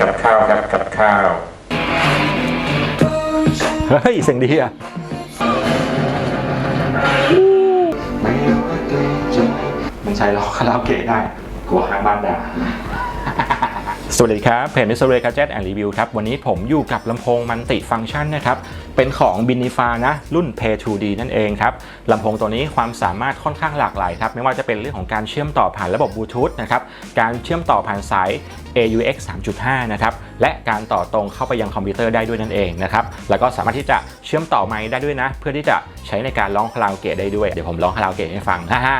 กับข้าวครับกับข้าว เฮ้ยเสียงดีอะมันใช้ร้องคาราโอเกะได้กลัวข้างบ้านด่าสวัสดีครับ เพจมิสเตอร์เรกัจเจ็ตแอนด์รีวิวครับ วันนี้ผมอยู่กับลำโพงมันติฟังก์ชันนะครับ เป็นของบินิฟานะ รุ่น Pay 2D นั่นเองครับ ลำโพงตัวนี้ความสามารถค่อนข้างหลากหลายครับ ไม่ว่าจะเป็นเรื่องของการเชื่อมต่อผ่านระบบบลูทูธนะครับ การเชื่อมต่อผ่านสาย AUX 3.5 นะครับ และการต่อตรงเข้าไปยังคอมพิวเตอร์ได้ด้วยนั่นเองนะครับ แล้วก็สามารถที่จะเชื่อมต่อไมค์ได้ด้วยนะ เพื่อที่จะใช้ในการร้องคาราโอเกะได้ด้วย เดี๋ยวผมร้องคาราโอเกะให้ฟังฮ่า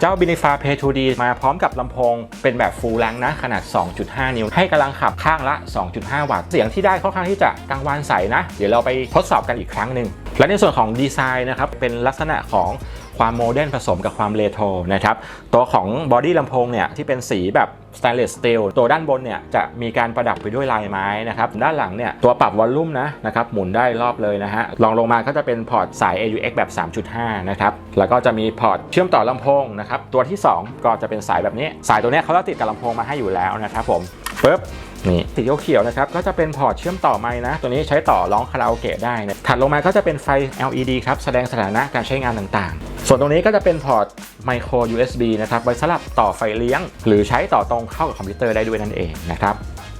เจ้า b i n i f a Pay 2D มาพร้อมกับลำโพงเป็นแบบ full length นะ ขนาด 2.5 นิ้ว ให้กำลังขับข้างละ 2.5 วัตต์ เสียงที่ได้ค่อนข้างที่จะกังวานใสนะ เดี๋ยวเราไปทดสอบกันอีกครั้งหนึ่ง และในส่วนของดีไซน์นะครับ เป็นลักษณะของความโมเดิร์นผสมกับความเรโทรนะครับ ตัวของบอดี้ลำโพงเนี่ยที่เป็นสีแบบ สแตนเลสสตีลตัวด้านบนเนี่ยจะมีการประดับไปด้วยลายไม้นะครับด้านหลังเนี่ยตัวปรับวอลลุ่มนะนะครับหมุนได้รอบเลยนะฮะลองลงมาก็จะเป็นพอร์ตสาย AUX แบบ 3.5 นะครับแล้วก็จะมีพอร์ตเชื่อมต่อลำโพงนะครับตัวที่ 2 ก็จะเป็นสายแบบนี้ สายตัวนี้เขาติดกับลำโพงมาให้อยู่แล้วนะครับผมปึ๊บ นี่สีเขียวนะครับก็จะเป็นพอร์ตเชื่อมต่อไม้นะ ตัวนี้ใช้ต่อร้องคาราโอเกะได้นะถัดลงมาก็จะเป็นไฟ LED ครับแสดงสถานะการใช้งานต่างๆ ส่วนตรงนี้ก็จะเป็นพอร์ต micro USB นะครับไว้สำหรับต่อไฟเลี้ยง หรือใช้ต่อตรงเข้ากับคอมพิวเตอร์ได้ด้วยนั่นเองนะครับ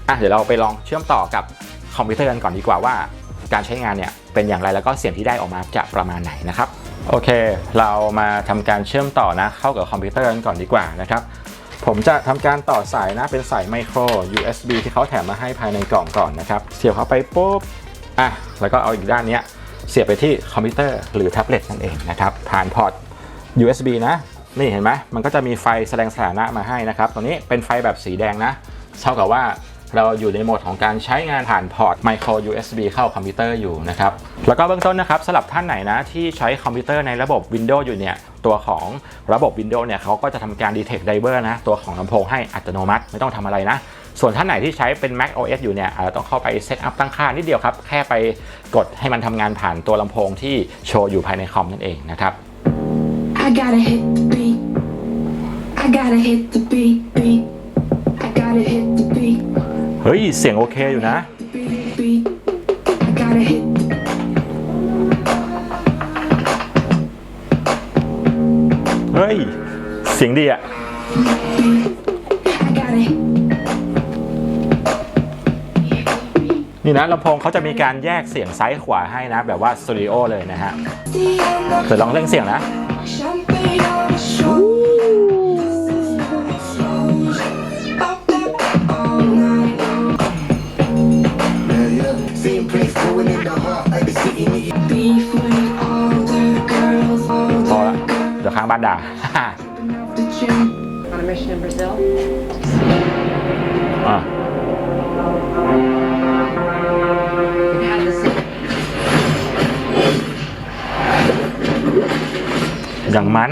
อะเดี๋ยวเราไปลองเชื่อมต่อกับคอมพิวเตอร์กันก่อนดีกว่าว่า การใช้งานเนี่ยเป็นอย่างไรแล้วก็เสียงที่ได้ออกมาจะประมาณไหนนะครับโอเค เรามาทำการเชื่อมต่อนะเข้ากับคอมพิวเตอร์กันก่อนดีกว่านะครับ ผมจะทำการต่อสายนะเป็นสายไมโคร USB ที่เขาแถมมาให้ภายในกล่องก่อนนะครับ เสียบเข้าไปปุ๊บอะแล้วก็เอาอีกด้านเนี้ยเสียบไปที่คอมพิวเตอร์หรือแท็บเล็ตนั่นเองนะครับผ่านพอร์ต USB นะนี่เห็นไหมมันก็จะมีไฟแสดงสถานะมาให้นะครับตรงนี้เป็นไฟแบบสีแดงนะเท่ากับว่า เราอยู่ในโหมดของการใช้งานผ่านพอร์ต micro USB เข้าคอมพิวเตอร์อยู่นะครับ แล้วก็เบื้องต้นนะครับสำหรับท่านไหนนะที่ใช้คอมพิวเตอร์ในระบบ Windows อยู่เนี่ยตัวของระบบ Windows เนี่ยเขาก็จะทำการ detect driver นะตัวของลำโพงให้อัตโนมัติไม่ต้องทำอะไรนะส่วนท่านไหนที่ใช้เป็น Mac OS อยู่เนี่ยอาจจะต้องเข้าไปเซตอัพตั้งค่านิดเดียวครับ แค่ไปกดให้มันทำงานผ่านตัวลำโพงที่โชว์อยู่ภายในคอมนั่นเองนะครับ I gotta hit the beat. I gotta hit the beat, เฮ้ย เสียงโอเคอยู่นะ เฮ้ย เสียงดีอะนี่นะลำโพงเขาจะมีการแยกเสียงซ้ายขวาให้นะ แบบว่าสตูดิโอเลยนะฮะเดี๋ยวลองเร่งเสียงนะ เดี๋ยวข้างบ้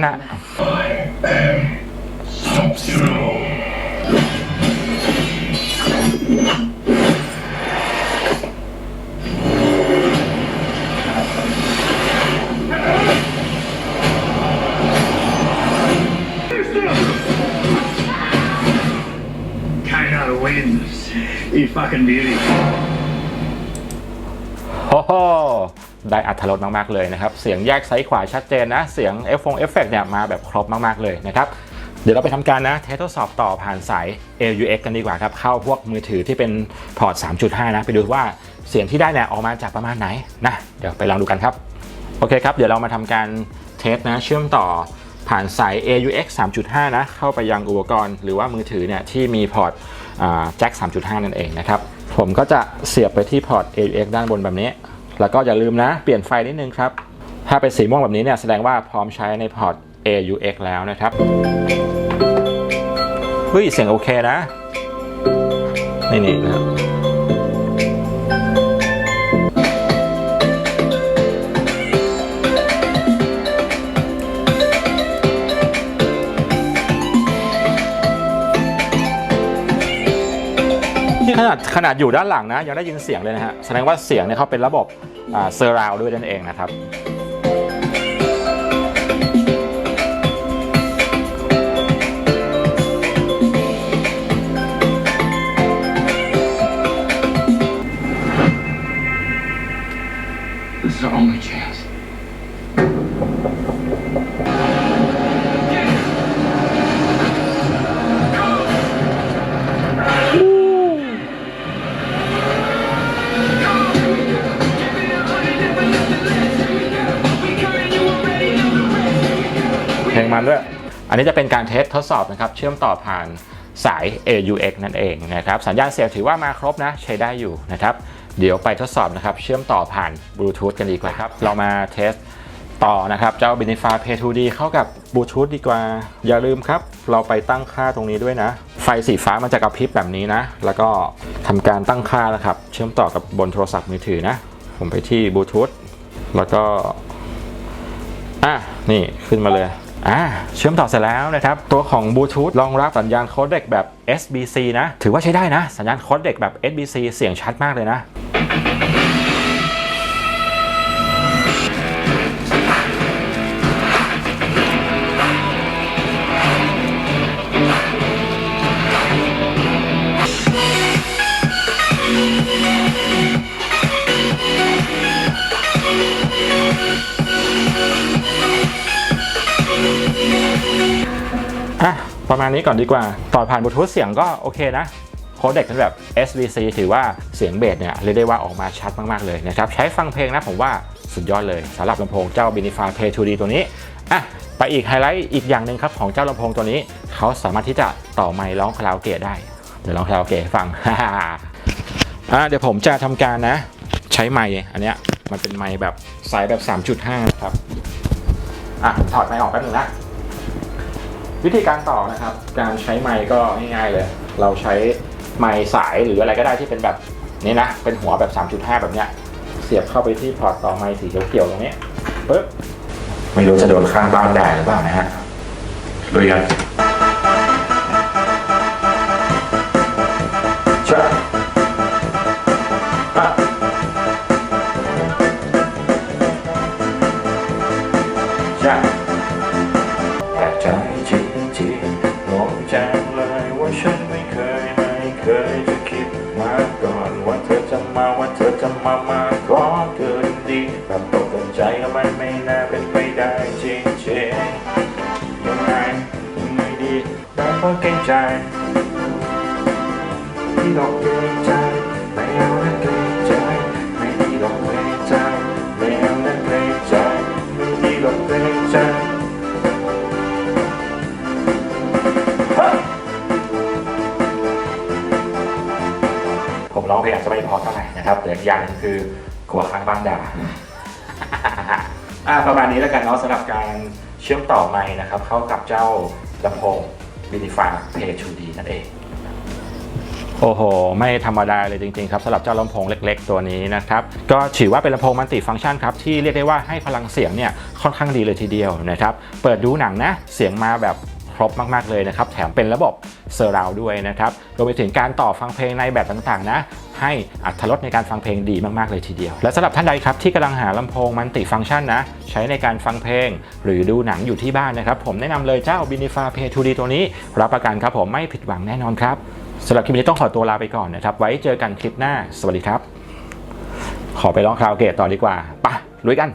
You fucking beauty. โอ้โหได้อัธรสมาก ๆ เลยนะครับ เสียงแยกซ้ายขวาชัดเจนนะ เสียงเอฟฟงเอฟเฟกเนี่ยมาแบบครบมาก ๆ เลยนะครับ เดี๋ยวเราไปทำการนะ เทสทดสอบต่อผ่านสาย AUX กันดีกว่าครับ เข้าพวกมือถือที่เป็นพอร์ต 3.5 นะ ไปดูว่าเสียงที่ได้เนี่ยออกมาจากประมาณไหนนะ เดี๋ยวไปลองดูกันครับ โอเคครับ เดี๋ยวเรามาทำการเทสนะ เชื่อมต่อ ผ่านสาย AUX 3.5 นะ เข้าไปยังอุปกรณ์หรือว่ามือถือเนี่ยที่มีพอร์ตแจ็ค 3.5 นั่นเองนะครับ ผมก็จะเสียบไปที่พอร์ต AUX ด้านบนแบบนี้ แล้วก็อย่าลืมนะ เปลี่ยนไฟนิดนึงครับ ถ้าเป็นสีม่วงแบบนี้เนี่ยแสดงว่าพร้อมใช้ในพอร์ต AUX แล้วนะครับเฮ้ยเสียงโอเคนะ นี่นี่นะครับ่ขนาดอยู่ด้านหลังนะยังได้ยินเสียงเลยนะฮะแสดงว่าเสียงเนี่ยเขาเป็นระบบเซอร์ราวด้วยนั่นเองนะครับ อันนี้จะเป็นการเทสทดสอบนะครับ เชื่อมต่อผ่านสาย AUX นั่นเองนะครับ สัญญาณเสียงถือว่ามาครบนะ ใช้ได้อยู่นะครับ เดี๋ยวไปทดสอบนะครับ เชื่อมต่อผ่านบลูทูธกันดีกว่าครับ เรามาเทสต่อนะครับ เจ้า b e n i f y Pay 2D เข้ากับบลูทูธดีกว่า อย่าลืมครับ เราไปตั้งค่าตรงนี้ด้วยนะ ไฟสีฟ้ามันจะกระพริบแบบนี้นะ แล้วก็ทำการตั้งค่านะครับ เชื่อมต่อกับบนโทรศัพท์มือถือนะ ผมไปที่บลูทูธแล้วก็ อะ นี่ขึ้นมาเลย อ่าเชื่อมต่อเสร็จแล้วนะครับ ตัวของบลูทูธรองรับสัญญาณโคเด็กแบบ SBC นะ ถือว่าใช้ได้นะ สัญญาณโคเด็กแบบ SBC เสียงชัดมากเลยนะ ประมาณนี้ก่อนดีกว่า ต่อผ่านบลูทูธเสียงก็โอเคนะโคเด็กเป็นแบบ SVC ถือว่าเสียงเบสเนี่ยเรียกได้ว่าออกมาชัดมากๆเลยนะครับ ใช้ฟังเพลงนะผมว่าสุดยอดเลยสำหรับลำโพงเจ้า b e n i f y Play 2D ตัวนี้อะไปอีกไฮไลท์อีกอย่างหนึ่งครับของเจ้าลำโพงตัวนี้ เขาสามารถที่จะต่อไมค์ร้องคาราโอเกะได้ เดี๋ยวร้องคาราโอเกะฟังอะเดี๋ยวผมจะทำการนะ ใช้ไมค์อันเนี้ยมันเป็นไมค์แบบไซส์แบบ 3.5 นะครับอะถอดไมค์ออกแป๊บหนึงนะ วิธีการต่อนะครับ การใช้ไม้ก็ง่ายๆเลย เราใช้ไม้สายหรืออะไรก็ได้ที่เป็นแบบนี้นะ เป็นหัวแบบ 3.5 แบบเนี้ย เสียบเข้าไปที่พอร์ตต่อไม้สีเขียวๆตรงนี้ปึ๊บ ไม่รู้จะโดนข้างบ้านด่าหรือเปล่านะฮะลุยกัน คิดมาก่อนว่าเธอจะมาว่าเธอจะมามาขอเกินดีแบบตกใจแล้วมันไม่น่าเป็นไปได้จริงๆยังไงยังไงดีแต่เพราะเกรงใจ คือกลัวข้างบ้านด่าอ่าประมาณนี้แล้วกันเนาะสำหรับการเชื่อมต่อไมค์นะครับ เข้ากับเจ้าลำโพง b i n i f y Play 2D นั่นเอง โอ้โห ไม่ธรรมดาเลยจริงๆครับสำหรับเจ้าลำโพงเล็ก ๆ ตัวนี้นะครับ ก็ถือว่าเป็นลำโพงมัลติฟังก์ชันครับ ที่เรียกได้ว่าให้พลังเสียงเนี่ยค่อนข้างดีเลยทีเดียวนะครับ เปิดดูหนังนะ เสียงมาแบบ รบมากๆเลยนะครับ แถมเป็นระบบเซอร์ราวด้วยนะครับรวมไปถึงการต่อฟังเพลงในแบบต่างๆ นะ ให้อัตรถรในการฟังเพลงดีมากๆเลยทีเดียว และสำหรับท่านใดครับที่กำลังหาลำโพงมัลติฟังก์ชันนะ ใช้ในการฟังเพลง หรือดูหนังอยู่ที่บ้านนะครับ ผมแนะนำเลยเจ้า b i n i f y Play 2D ตัวนี้ รับประกันครับผมไม่ผิดหวังแน่นอนครับสำหรับคลิปนี้ต้องขอตัวลาไปก่อนนะครับ ไว้เจอกันคลิปหน้า สวัสดีครับ ขอไปร้องคาราโอเกะต่อดีกว่าปะลุยกัน